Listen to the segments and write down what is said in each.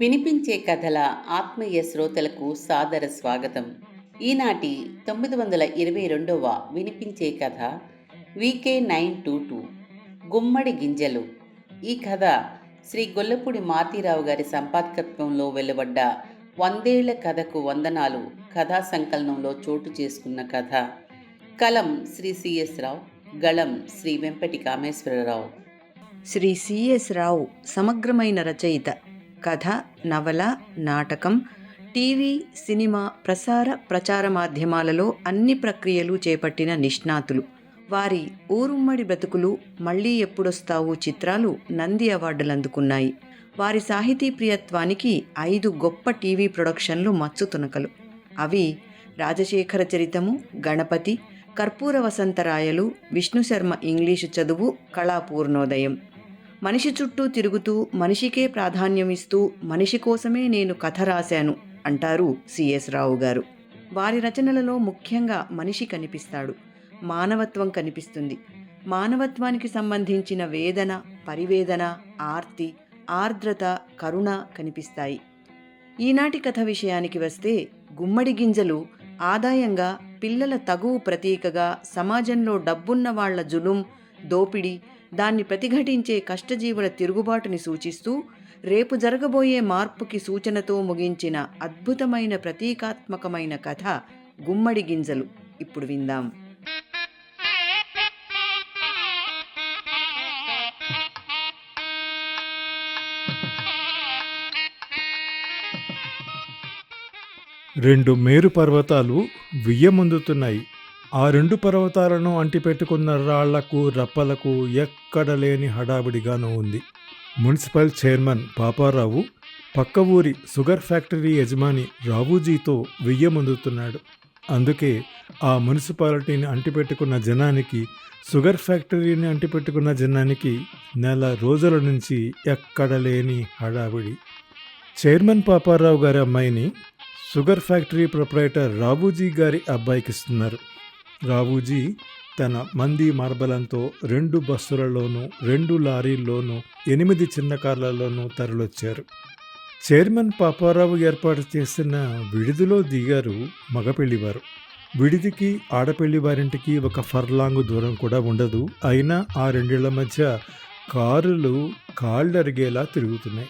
వినిపించే కథల ఆత్మీయ శ్రోతలకు సాదర స్వాగతం. ఈనాటి తొమ్మిది వందల ఇరవై రెండవ వినిపించే కథ వికే నైన్ టూ టూ. గుమ్మడి గింజలు. ఈ కథ శ్రీ గొల్లపూడి మాతిరావు గారి సంపాదకత్వంలో వెలువడ్డ వందేళ్ళ కథకు వందనాలు కథా సంకలనంలో చోటు చేసుకున్న కథ. కలం శ్రీ సిఎస్ రావు గళం శ్రీ వెంపటి కామేశ్వరరావు. శ్రీ సిఎస్ రావు సమగ్రమైన రచయిత. కథ నవల నాటకం టీవీ సినిమా ప్రసార ప్రచార మాధ్యమాలలో అన్ని ప్రక్రియలు చేపట్టిన నిష్ణాతులు. వారి ఊరుమ్మడి బ్రతుకులు మళ్ళీ ఎప్పుడొస్తావు చిత్రాలు నంది అవార్డులు అందుకున్నాయి వారి సాహితీ ప్రియత్వానికి ఐదు గొప్ప టీవీ ప్రొడక్షన్లు మచ్చు తునకలు. అవి రాజశేఖర చరితము గణపతి కర్పూర వసంతరాయలు విష్ణు శర్మ ఇంగ్లీషు చదువు కళాపూర్ణోదయం. మనిషి చుట్టూ తిరుగుతూ మనిషికే ప్రాధాన్యం ఇస్తూ మనిషి కోసమే నేను కథ రాశాను అంటారు సిఎస్ రావు గారు. వారి రచనలలో ముఖ్యంగా మనిషి కనిపిస్తాడు మానవత్వం కనిపిస్తుంది. మానవత్వానికి సంబంధించిన వేదన పరివేదన ఆర్తి ఆర్ద్రత కరుణ కనిపిస్తాయి. ఈనాటి కథ విషయానికి వస్తే గుమ్మడి గింజలు ఆదాయంగా పిల్లల తగువు ప్రతీకగా సమాజంలో డబ్బున్న వాళ్ళ జులుం దోపిడీ దాన్ని ప్రతిఘటించే కష్టజీవుల తిరుగుబాటుని సూచిస్తూ రేపు జరగబోయే మార్పుకి సూచనతో ముగించిన అద్భుతమైన ప్రతీకాత్మకమైన కథ గుమ్మడి గింజలు. ఇప్పుడు విందాం. రెండు మేరు పర్వతాలు వియ్యముందుతున్నాయి. ఆ రెండు పర్వతాలను అంటిపెట్టుకున్న రాళ్ళకు రప్పలకు ఎక్కడ ఎక్కడలేని హడావిడిగానూ ఉంది. మున్సిపల్ చైర్మన్ పాపారావు పక్క ఊరి షుగర్ ఫ్యాక్టరీ యజమాని రావూజీతో వెయ్యమందుతున్నాడు. అందుకే ఆ మున్సిపాలిటీని అంటిపెట్టుకున్న జనానికి షుగర్ ఫ్యాక్టరీని అంటిపెట్టుకున్న జనానికి నెల రోజుల నుంచి ఎక్కడ లేని హడావిడి. చైర్మన్ పాపారావు గారి అమ్మాయిని షుగర్ ఫ్యాక్టరీ ప్రొపరేటర్ రావూజీ గారి అబ్బాయికి ఇస్తున్నారు రాబూజీ తన మంది మార్బలంతో రెండు బస్సులలోనూ రెండు లారీల్లోనూ ఎనిమిది చిన్న కార్లలోనూ తరలొచ్చారు. చైర్మన్ పాపారావు ఏర్పాటు చేసిన విడిదిలో దిగారు మగపెళ్ళివారు విడిదికి ఆడపెళ్ళి వారింటికి ఒక ఫర్లాంగ్ దూరం కూడా ఉండదు. అయినా ఆ రెండేళ్ళ మధ్య కారులు కాళ్ళరిగేలా తిరుగుతున్నాయి.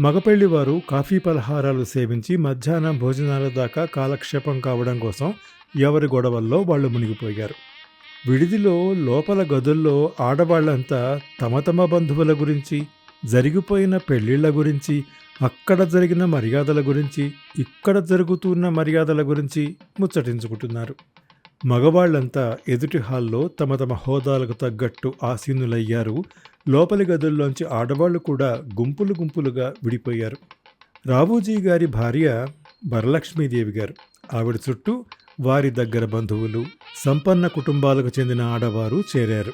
మగపెళ్ళి వారు కాఫీ పలహారాలు సేవించి మధ్యాహ్నం భోజనాల దాకా కాలక్షేపం కావడం కోసం ఎవరి గొడవల్లో వాళ్ళు మునిగిపోయారు. విడిదిలో లోపల గదుల్లో ఆడవాళ్ళంతా తమ తమ బంధువుల గురించి జరిగిపోయిన పెళ్ళిళ్ళ గురించి అక్కడ జరిగిన మర్యాదల గురించి ఇక్కడ జరుగుతున్న మర్యాదల గురించి ముచ్చటించుకుంటున్నారు. మగవాళ్ళంతా ఎదుటి హాల్లో తమ తమ హోదాలకు తగ్గట్టు ఆసీనులయ్యారు. లోపలి గదుల్లోంచి ఆడవాళ్ళు కూడా గుంపులు గుంపులుగా విడిపోయారు. రావూజీ గారి భార్య వరలక్ష్మీదేవి గారు. ఆవిడ చుట్టూ వారి దగ్గర బంధువులు సంపన్న కుటుంబాలకు చెందిన ఆడవారు చేరారు.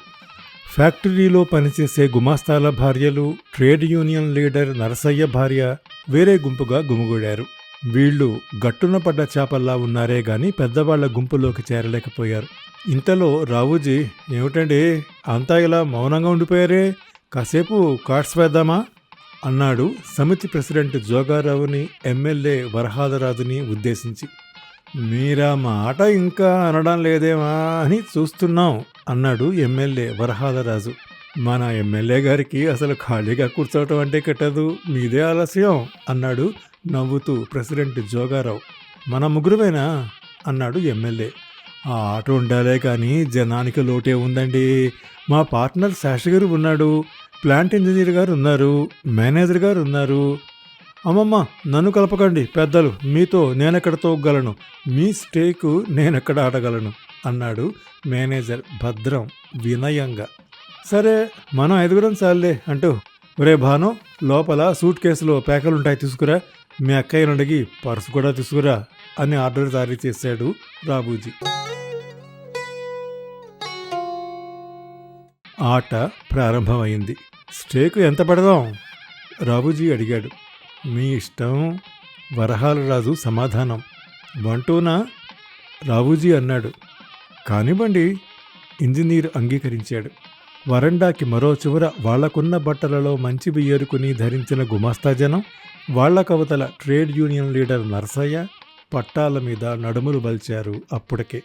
ఫ్యాక్టరీలో పనిచేసే గుమాస్తాల భార్యలు ట్రేడ్ యూనియన్ లీడర్ నరసయ్య భార్య వేరే గుంపుగా గుమిగూడారు. వీళ్ళు గట్టున పడ్డ చేపల్లా ఉన్నారే గాని పెద్దవాళ్ళ గుంపులోకి చేరలేకపోయారు. ఇంతలో రావుజీ ఏమిటండి అంతా ఇలా మౌనంగా ఉండిపోయారే? కాసేపు కార్డ్స్ వేద్దామా? అన్నాడు సమితి ప్రెసిడెంట్ జోగారావుని ఎమ్మెల్యే వరహాదరాజుని ఉద్దేశించి. మీరా మాట ఇంకా అనడం లేదేమా అని చూస్తున్నాం అన్నాడు ఎమ్మెల్యే వరహాదరాజు మన ఎమ్మెల్యే గారికి అసలు ఖాళీగా కూర్చోవటం అంటే కట్టదు మీదే ఆలస్యం అన్నాడు నవ్వుతూ ప్రెసిడెంట్ జోగారావు. మన ముగ్గురువేనా? అన్నాడు ఎమ్మెల్యే. ఆ ఆట ఉండాలే కానీ జనానికి లోటే ఉందండి. మా పార్ట్నర్ శాస్త్రి గారు ఉన్నాడు ప్లాంట్ ఇంజనీర్ గారు ఉన్నారు మేనేజర్ గారు ఉన్నారు అమ్మమ్మ నన్ను కలపకండి పెద్దలు. మీతో నేనెక్కడ తోగలను? మీ స్టేకు నేనెక్కడ ఆడగలను? అన్నాడు మేనేజర్ భద్రం వినయంగా. సరే మనం ఐదుగురం చాలే అంటూ. ఒరే భాను లోపల సూట్ కేసులో పేకలుంటాయి తీసుకురా. మీ అక్కయ్య నుండి పర్సు కూడా తీసుకురా అని ఆర్డర్ జారీ చేశాడు రాబూజీ. ఆట ప్రారంభమైంది. స్టేకు ఎంత పెడదాం? రాబూజీ అడిగాడు. మీ ఇష్టం వరహాల రాజు సమాధానం. వంటూనా? రావుజీ అన్నాడు. కానివ్వండి ఇంజనీర్ అంగీకరించాడు. వరండాకి మరో చివర వాళ్ళకున్న బట్టలలో మంచివి ఏరుకుని ధరించిన గుమాస్తా జనం వాళ్ళ కవతల ట్రేడ్ యూనియన్ లీడర్ నరసయ్య పట్టాల మీద నడుములు బలిచారు అప్పటికే.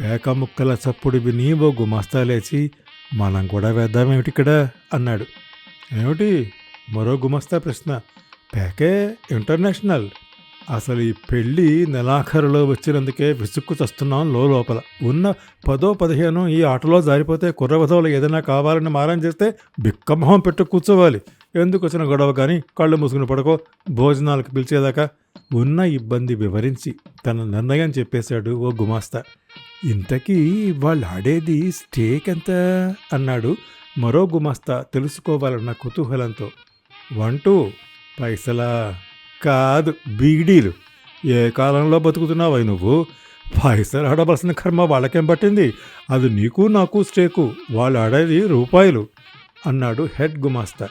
పేక ముక్కల చప్పుడు విని ఓ గుమాస్తా లేచి మనం కూడా వేద్దామేమిటిక్కడ? అన్నాడు. ఏమిటి? మరో గుమస్తా ప్రశ్న. PK international. అసలు ఈ పెళ్ళి నెలాఖరులో వచ్చినందుకే విసుక్కు చస్తున్నాం లో లోపల. ఉన్న పదో పదిహేను ఈ ఆటలో జారిపోతే కుర్రవధవులు ఏదైనా కావాలని మారం చేస్తే బిక్కమొహం పెట్టు కూర్చోవాలి. ఎందుకు వచ్చిన గొడవ కానీ కళ్ళు మూసుకుని పడుకో. భోజనాలకు పిలిచేదాకా ఉన్న ఇబ్బంది వివరించి తన నిర్ణయం చెప్పేశాడు ఓ గుమాస్తా. ఇంతకీ వాళ్ళు ఆడేది స్టేక్ ఎంత? అన్నాడు మరో గుమాస్తా తెలుసుకోవాలన్న కుతూహలంతో. One two పైసలా? కాదు బీడీలు. ఏ కాలంలో బతుకుతున్నావా నువ్వు? పైసలు ఆడవలసిన కర్మ వాళ్ళకేం పట్టింది? అది నీకు నాకు స్టేకు వాళ్ళు ఆడేది రూపాయలు అన్నాడు హెడ్ గుమాస్తా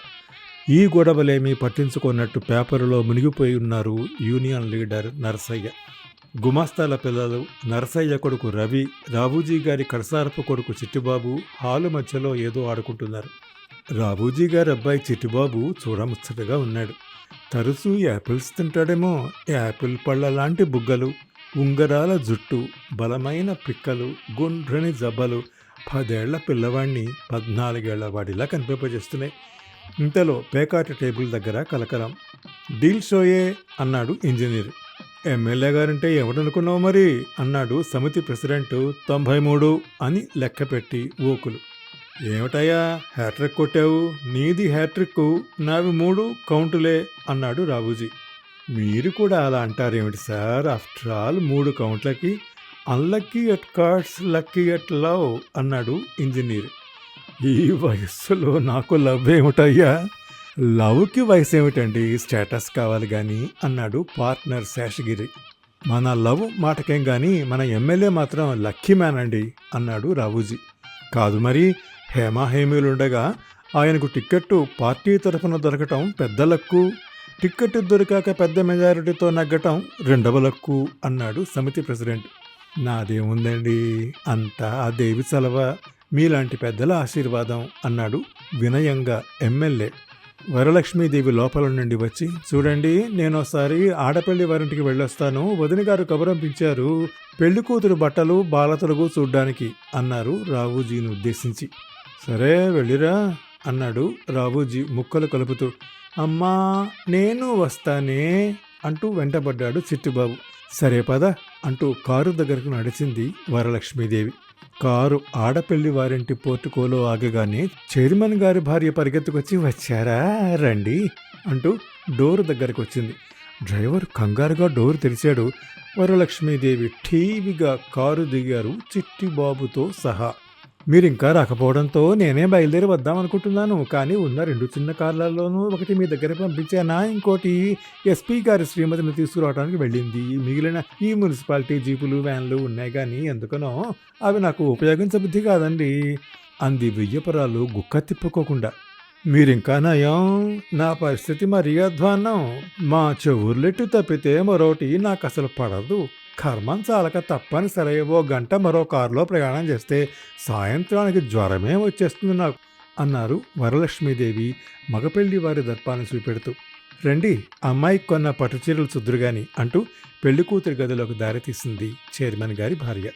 ఈ గొడవలేమీ పట్టించుకున్నట్టు పేపరులో మునిగిపోయి ఉన్నారు యూనియన్ లీడర్ నరసయ్య. గుమాస్తాల పిల్లలు నరసయ్య కొడుకు రవి రాబూజీ గారి కడసారపు కొడుకు చిట్టిబాబు హాలు మధ్యలో ఏదో ఆడుకుంటున్నారు. రాబూజీ గారి అబ్బాయి చిట్టిబాబు చూడముచ్చటగా ఉన్నాడు. తరచూ యాపిల్స్ తింటాడేమో. యాపిల్ పళ్ళ లాంటి బుగ్గలు ఉంగరాల జుట్టు బలమైన పిక్కలు గుండ్రని జబ్బలు పదేళ్ళ పిల్లవాడిని పద్నాలుగేళ్ళ వాడిలా కనిపింపజేస్తున్నాయి. ఇంతలో పేకాట టేబుల్ దగ్గర కలకలం. డీల్ షోయే అన్నాడు ఇంజనీర్. ఎమ్మెల్యే గారంటే ఎవడనుకున్నావు మరి? అన్నాడు సమితి ప్రెసిడెంట్ తొంభై మూడు అని లెక్కపెట్టి ఓకులు ఏమిటయ్యా హ్యాట్రిక్ కొట్టావు? నీది హ్యాట్రిక్ నావి మూడు కౌంటులే అన్నాడు రాబూజీ మీరు కూడా అలా అంటారేమిటి సార్? ఆఫ్టర్ ఆల్ మూడు కౌంట్లకి unlucky at cards lucky at love అన్నాడు ఇంజనీర్. ఈ వయస్సులో నాకు లవ్ ఏమిటయ్యా? లవ్కి వయసు ఏమిటండి? స్టేటస్ కావాలి కానీ అన్నాడు పార్ట్నర్ శేషగిరి. మన లవ్ మాటకేం కానీ మన ఎమ్మెల్యే మాత్రం లక్కీ మ్యాన్ అండి అన్నాడు రావుజీ. కాదు మరి హేమాహేమీలుండగా ఆయనకు టిక్కెట్టు పార్టీ తరఫున దొరకటం పెద్ద లక్కు. టిక్కెట్ దొరికాక పెద్ద మెజారిటీతో నగ్గటం రెండవ లక్కు అన్నాడు సమితి ప్రెసిడెంట్. నాదేముందండి? అంతా ఆ దేవి చలవ. మీలాంటి పెద్దల ఆశీర్వాదం అన్నాడు వినయంగా ఎమ్మెల్యే. వరలక్ష్మీదేవి లోపల నుండి వచ్చి చూడండి నేనోసారి ఆడపల్లి వారింటికి వెళ్ళొస్తాను. వదిన గారు కబురంపించారు. పెళ్ళి కూతురు బట్టలు బాలతలుగు చూడ్డానికి అన్నారు రావుజీని ఉద్దేశించి. సరే వెళ్ళిరా అన్నాడు రావుజీ ముక్కలు కలుపుతూ. అమ్మా నేను వస్తానే అంటూ వెంటబడ్డాడు చిట్టుబాబు. సరే పద అంటూ కారు దగ్గరకు నడిచింది వరలక్ష్మీదేవి. కారు ఆడపల్లి వారింటి పోర్టుకోలో ఆగగానే చైర్మన్ గారి భార్య పరిగెత్తుకొచ్చి వచ్చారా? రండి అంటూ డోర్ దగ్గరకు వచ్చింది డ్రైవర్ కంగారుగా డోర్ తెరిచాడు. వరలక్ష్మీదేవి ఠీవిగా కారు దిగారు చిట్టిబాబుతో సహా. మీరింకా రాకపోవడంతో నేనే బయలుదేరి వద్దాం అనుకుంటున్నాను కానీ ఉన్న రెండు చిన్న కార్లలోనూ ఒకటి మీ దగ్గర పంపించానా? ఇంకోటి ఎస్పీ గారి శ్రీమతిని తీసుకురావడానికి వెళ్ళింది. మిగిలిన ఈ మున్సిపాలిటీ జీపులు వ్యాన్లు ఉన్నాయి కానీ ఎందుకనో అవి నాకు ఉపయోగించబుద్ధి కాదండి. అంది వెయ్యపురాలు గుక్క తిప్పుకోకుండా. మీరింకా నయం? నా పరిస్థితి మరీ అధ్వాన్నం. మా చెవుర్లెట్టు తప్పితే మరోటి నాకు అసలు పడదు. కర్మం చాలక తప్పనిసరి ఓ గంట మరో కారులో ప్రయాణం చేస్తే సాయంత్రానికి జ్వరమే వచ్చేస్తుంది నాకు అన్నారు వరలక్ష్మీదేవి మగపెళ్ళి వారి దర్పాన్ని చూపెడుతూ. రండి అమ్మాయికి కొన్న పట్టుచీరలు చుద్దురుగాని అంటూ పెళ్ళి కూతురి గదిలోకి దారితీసింది చైర్మన్ గారి భార్య.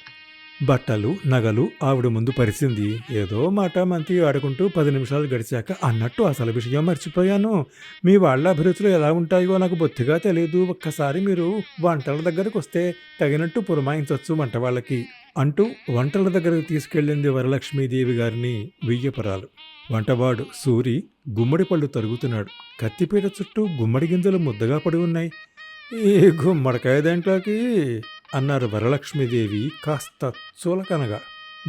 బట్టలు నగలు ఆవిడ ముందు పరిచింది ఏదో మాట మంతి ఆడుకుంటూ పది నిమిషాలు గడిచాక అన్నట్టు అసలు విషయం మర్చిపోయాను. మీ వాళ్ళ అభిరుచులు ఎలా ఉంటాయో నాకు బొత్తిగా తెలియదు ఒక్కసారి మీరు వంటల దగ్గరకు వస్తే తగినట్టు పురమాయించవచ్చు వంట వాళ్ళకి అంటూ వంటల దగ్గరకు తీసుకెళ్ళింది వరలక్ష్మీదేవి గారిని వెయ్యపరాలు. వంటవాడు సూరి గుమ్మడి పళ్ళు తరుగుతున్నాడు. కత్తిపీట చుట్టూ గుమ్మడి గింజలు ముద్దగా పడి ఉన్నాయి. ఈ గుమ్మడికాయ దేంట్లోకి? అన్నారు వరలక్ష్మీదేవి కాస్త చూలకనగా.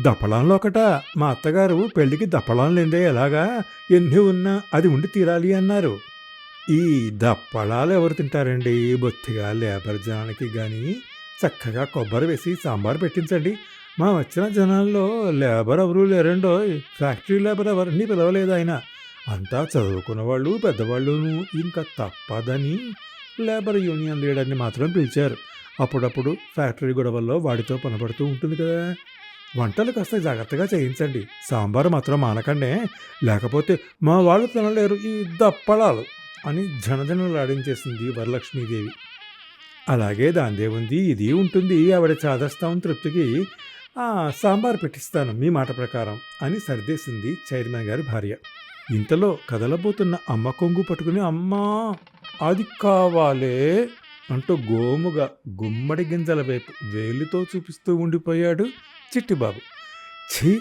దప్పళంలో ఒకట మా అత్తగారు పెళ్ళికి దప్పళం లేదే ఎలాగా? ఎన్ని ఉన్నా అది ఉండి తీరాలి అన్నారు. ఈ దప్పళాలు ఎవరు తింటారండి? బొత్తిగా లేబర్ జనానికి కానీ చక్కగా కొబ్బరి వేసి సాంబార్ పెట్టించండి. మా వచ్చిన జనాల్లో లేబర్ ఎవరు లేరండో ఫ్యాక్టరీ లేబర్ ఎవరిని పిలవలేదు ఆయన. అంతా చదువుకున్న వాళ్ళు పెద్దవాళ్ళును ఇంకా తప్పదని లేబర్ యూనియన్ లీడర్ని మాత్రం పిలిచారు. అప్పుడప్పుడు ఫ్యాక్టరీ గొడవల్లో వాడితో పనబడుతూ ఉంటుంది కదా. వంటలు కాస్త జాగ్రత్తగా చేయించండి. సాంబారు మాత్రం మానకండే. లేకపోతే మా వాళ్ళు తినలేరు. ఈ దప్పలాలు అని జనజనలాడించేసింది వరలక్ష్మీదేవి. అలాగే దాందే ఉంది ఇది ఉంటుంది. ఆవిడ చాదస్తాం తృప్తికి సాంబార్ పెట్టిస్తాను మీ మాట ప్రకారం అని సర్దేసింది చైర్మన్ గారి భార్య. ఇంతలో కదలబోతున్న అమ్మ కొంగు పట్టుకుని అమ్మా అది కావాలే అంటూ గోముగా గుమ్మడి గింజల వైపు వేలితో చూపిస్తూ ఉండిపోయాడు చిట్టిబాబు. ఛీ!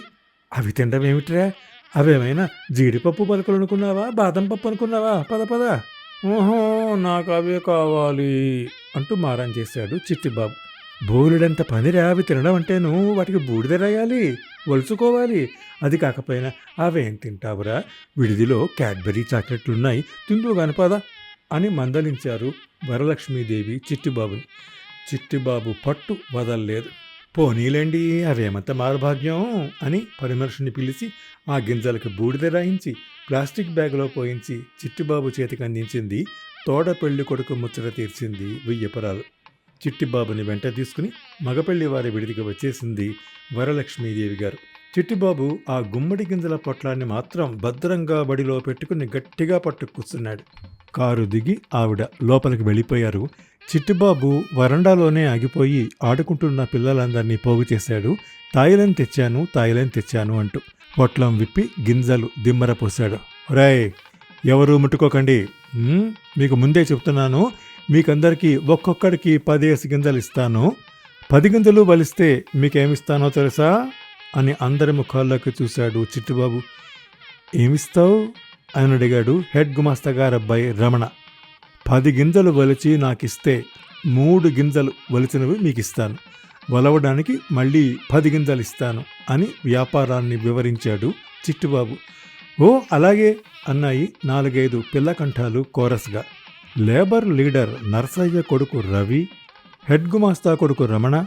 అవి తినడం ఏమిట్రా అవేమైనా జీడిపప్పు పలుకులు అనుకున్నావా బాదం పప్పు అనుకున్నావా? పద పద. ఓహో నాకు అవే కావాలి అంటూ మారం చేశాడు చిట్టిబాబు. బోలెడంత పనిరా అవి తినడం అంటేను వాటికి బూడిద రాయాలి వలుచుకోవాలి. అది కాకపోయినా అవేం తింటావురా? విడిదిలో క్యాడ్బరీ చాక్లెట్లున్నాయి. తిందు పదా. అని మందలించారు వరలక్ష్మీదేవి చిట్టిబాబుని. చిట్టిబాబు పట్టు వదల్లేదు. పోనీలేండి అవేమంత మారభాగ్యం అని పరిమర్శని పిలిచి ఆ గింజలకు బూడిద రాయించి ప్లాస్టిక్ బ్యాగులో పోయించి చిట్టిబాబు చేతికి అందించింది తోడ పెళ్ళి కొడుకు ముచ్చట తీర్చింది వెయ్యపరాలు. చిట్టిబాబుని వెంట తీసుకుని మగపెళ్ళి వారి విడిదికి వచ్చేసింది వరలక్ష్మీదేవి గారు. చిట్టిబాబు ఆ గుమ్మడి గింజల పొట్లాన్ని మాత్రం భద్రంగా బడిలో పెట్టుకుని గట్టిగా పట్టుకు కూర్చున్నాడు. కారు దిగి ఆవిడ లోపలికి వెళ్ళిపోయారు. చిట్టుబాబు వరండాలోనే ఆగిపోయి ఆడుకుంటున్న పిల్లలందరినీ పోగు చేశాడు. తాయిలం తెచ్చాను తాయిలం తెచ్చాను అంటూ పొట్లం విప్పి గింజలు దిమ్మర పోశాడు. రాయ్ ఎవరు ముట్టుకోకండి. మీకు ముందే చెప్తున్నాను. మీకందరికీ ఒక్కొక్కడికి పదేసి గింజలు ఇస్తాను. పది గింజలు బలిస్తే మీకేమిస్తానో తెలుసా? అని అందరి ముఖాల్లోకి చూశాడు చిట్టుబాబు. ఏమిస్తావు? అని అడిగాడు హెడ్ గుమాస్తా గారబ్బాయి రమణ పది గింజలు వలిచి నాకిస్తే మూడు గింజలు వలిచినవి మీకు ఇస్తాను వలవడానికి మళ్ళీ పది గింజలు ఇస్తాను అని వ్యాపారాన్ని వివరించాడు చిట్టుబాబు. ఓ అలాగే అన్నాయి నాలుగైదు పిల్లకంఠాలు కోరస్గా. లేబర్ లీడర్ నర్సయ్య కొడుకు రవి హెడ్ గుమాస్తా కొడుకు రమణ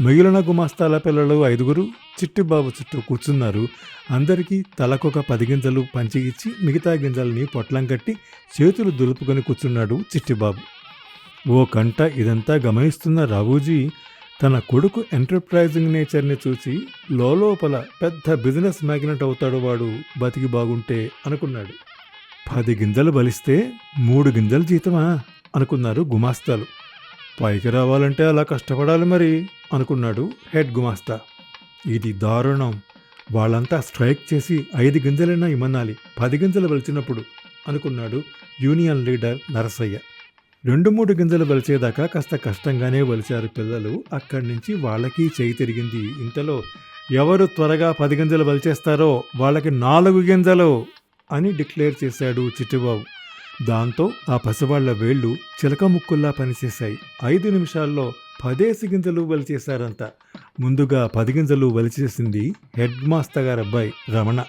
మిగిలిన గుమాస్తాల పిల్లలు ఐదుగురు చిట్టిబాబు చుట్టూ కూర్చున్నారు. అందరికీ తలకొక పది గింజలు పంచి ఇచ్చి మిగతా గింజల్ని పొట్లం కట్టి చేతులు దులుపుకొని కూర్చున్నాడు చిట్టిబాబు ఓ కంట ఇదంతా గమనిస్తున్న రావుజీ తన కొడుకు ఎంటర్ప్రైజింగ్ నేచర్ని చూసి లోపల పెద్ద బిజినెస్ మ్యాగ్నెట్ అవుతాడు వాడు బతికి బాగుంటే అనుకున్నాడు. పది గింజలు బలిస్తే మూడు గింజలు జీతమా? అనుకున్నారు గుమాస్తాలు. పైకి రావాలంటే అలా కష్టపడాలి మరి అనుకున్నాడు హెడ్ గుమాస్తా. ఇది దారుణం. వాళ్ళంతా స్ట్రైక్ చేసి ఐదు గింజలైనా ఇమ్మనాలి పది గింజలు వలిచినప్పుడు అనుకున్నాడు యూనియన్ లీడర్ నరసయ్య. రెండు మూడు గింజలు వెలిచేదాకా కాస్త కష్టంగానే వలిచారు పిల్లలు. అక్కడి నుంచి వాళ్ళకి చేయి తిరిగింది. ఇంతలో ఎవరు త్వరగా పది గింజలు వలిచేస్తారో వాళ్ళకి నాలుగు గింజలు అని డిక్లేర్ చేశాడు చిట్టుబాబు. దాంతో ఆ పసివాళ్ళ వేళ్ళు చిలక ముక్కుల్లా పనిచేశాయి. ఐదు నిమిషాల్లో పదేసి గింజలు వలిచేశారంతా ముందుగా పది గింజలు వలిచేసింది హెడ్ మాస్టర్ గారబ్బాయి రమణ.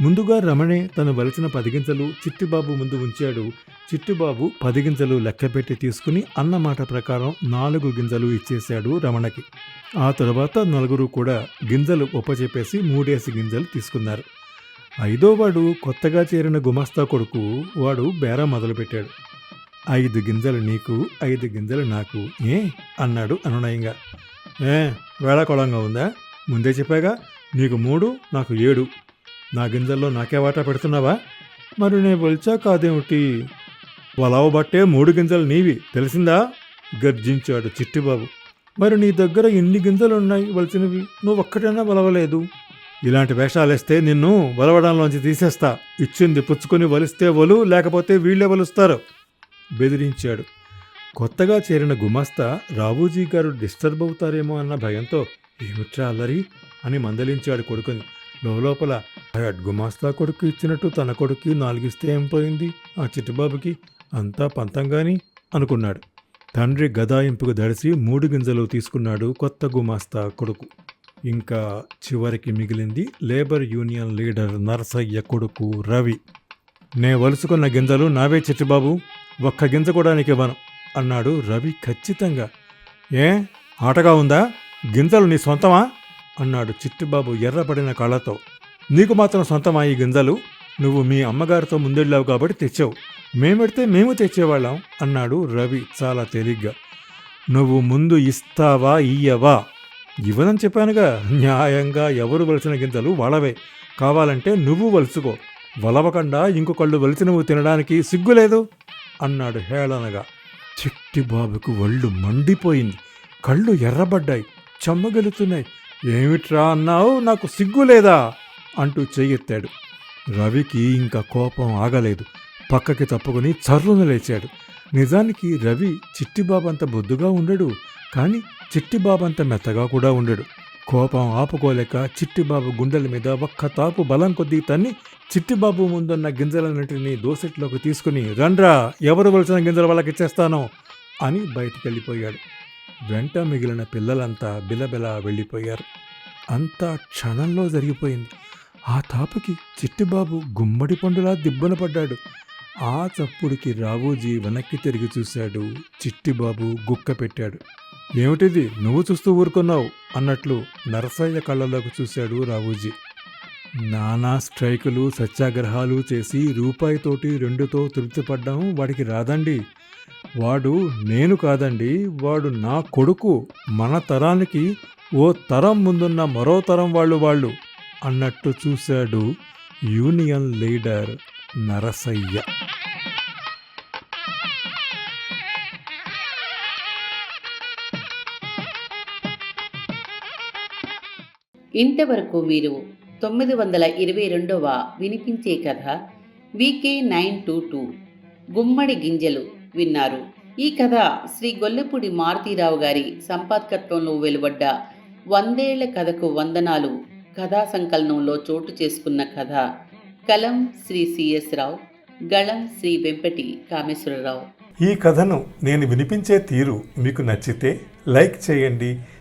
ముందుగా రమణే తను వలిచిన పది గింజలు చిట్టిబాబు ముందు ఉంచాడు. చిట్టిబాబు పది గింజలు లెక్కపెట్టి తీసుకుని అన్నమాట ప్రకారం నాలుగు గింజలు ఇచ్చేశాడు రమణకి. ఆ తర్వాత నలుగురు కూడా గింజలు ఒప్పచెప్పేసి మూడేసి గింజలు తీసుకున్నారు. ఐదోవాడు కొత్తగా చేరిన గుమస్తా కొడుకు వాడు బేరా మొదలుపెట్టాడు. ఐదు గింజలు నీకు ఐదు గింజలు నాకు ఏ? అన్నాడు అనునయంగా. ఏ వేళాకోళంగా ఉందా? ముందే చెప్పాగా నీకు మూడు నాకు ఏడు. నా గింజల్లో నాకే వాటా పెడుతున్నావా? మరి నేను వలిచా కాదేమిటి? వలవ బట్టే మూడు గింజలు నీవి తెలిసిందా? గర్జించాడు చిట్టిబాబు. మరి నీ దగ్గర ఎన్ని గింజలు ఉన్నాయి వలిచినవి? నువ్వు ఒక్కటైనా వలవలేదు. ఇలాంటి వేషాలేస్తే నిన్ను వలవడంలోంచి తీసేస్తా. ఇచ్చింది పుచ్చుకొని వలిస్తే వలు లేకపోతే వీళ్ళే వలుస్తారు బెదిరించాడు. కొత్తగా చేరిన గుమాస్తా రావూజీ గారు డిస్టర్బ్ అవుతారేమో అన్న భయంతో ఏమిట్రా అల్లరి? అని మందలించాడు కొడుకుని. లోపల హెడ్ గుమాస్తా కొడుకు ఇచ్చినట్టు తన కొడుకు నాలుగిస్తే ఏం పోయింది? ఆ చిట్టుబాబుకి అంతా పంతంగాని? అనుకున్నాడు. తండ్రి గదాయింపుకు దడిసి మూడు గింజలు తీసుకున్నాడు కొత్త గుమాస్తా కొడుకు. ఇంకా చివరికి మిగిలింది లేబర్ యూనియన్ లీడర్ నరసయ్య కొడుకు రవి. నే వలుసుకున్న గింజలు నావే చిట్టుబాబు ఒక్క గింజ కూడా నీకు ఇవ్వను అన్నాడు రవి ఖచ్చితంగా. ఏ? ఆటగా ఉందా? గింజలు నీ సొంతమా? అన్నాడు చిట్టిబాబు ఎర్రపడిన కళ్ళతో. నీకు మాత్రం సొంతమా ఈ గింజలు? నువ్వు మీ అమ్మగారితో ముందెళ్ళావు కాబట్టి తెచ్చావు. మేమెడితే మేము తెచ్చేవాళ్ళం అన్నాడు రవి చాలా తేలిగ్గా. నువ్వు ముందు ఇస్తావా ఇయ్యవా? ఇవ్వనని చెప్పానుగా. న్యాయంగా ఎవరు వలసిన గింజలు వలవే కావాలంటే నువ్వు వలుసుకో. వలవకుండా ఇంకొకళ్ళు వలిసి నువ్వు తినడానికి సిగ్గులేదు అన్నాడు హేళనగా. చిట్టిబాబుకు ఒళ్ళు మండిపోయింది. కళ్ళు ఎర్రబడ్డాయి. చెమ్మగలుతున్నాయి ఏమిట్రా అన్నావు? నాకు సిగ్గు లేదా అంటూ చెయ్యెత్తాడు. రవికి ఇంకా కోపం ఆగలేదు. పక్కకి తప్పుకుని చర్రున లేచాడు. నిజానికి రవి చిట్టిబాబంత బొద్దుగా ఉండడు. కానీ చిట్టిబాబంత మెత్తగా కూడా ఉండడు. కోపం ఆపుకోలేక చిట్టిబాబు గుండెల మీద ఒక్క తాపు బలం కొద్దీ తన్ని చిట్టిబాబు ముందున్న గింజలన్నింటినీ దోసెట్లోకి తీసుకుని రండ్రా ఎవరు వలసిన గింజల వాళ్ళకి ఇచ్చేస్తానో? అని బయటికి వెళ్ళిపోయాడు వెంట మిగిలిన పిల్లలంతా బిలబిల వెళ్ళిపోయారు. అంతా క్షణంలో జరిగిపోయింది. ఆ తాపుకి చిట్టిబాబు గుమ్మడి పండులా దిబ్బన పడ్డాడు. ఆ చప్పుడికి రావోజీ వెనక్కి తిరిగి చూశాడు. చిట్టిబాబు గుక్క పెట్టాడు. ఏమిటిది? నువ్వు చూస్తూ ఊరుకున్నావు అన్నట్లు నరసయ్య కళ్ళలోకి చూశాడు రావూజీ. నానా స్ట్రైకులు సత్యాగ్రహాలు చేసి రూపాయితోటి రెండుతో తృప్తిపడ్డం వాడికి రాదండి. వాడు నేను కాదండి వాడు నా కొడుకు. మన తరానికి ఓ తరం ముందున్న మరో తరం వాళ్ళు వాళ్ళు అన్నట్టు చూశాడు యూనియన్ లీడర్ నరసయ్య. ఇంతవరకు మీరు తొమ్మిది వందల ఇరవై రెండవ వినిపించే కథ వికే నైన్ టూ టూ. గుమ్మడి గింజలు విన్నారు. ఈ కథ శ్రీ గొల్లపూడి మారుతీరావు గారి సంపాదకత్వంలో వెలువడ్డ వందేళ్ళ కథకు వందనాలు కథా సంకలనంలో చోటు చేసుకున్న కథ. కలం శ్రీ సిఎస్ రావు గళం శ్రీ వెంపటి కామేశ్వరరావు. ఈ కథను నేను వినిపించే తీరు మీకు నచ్చితే లైక్ చేయండి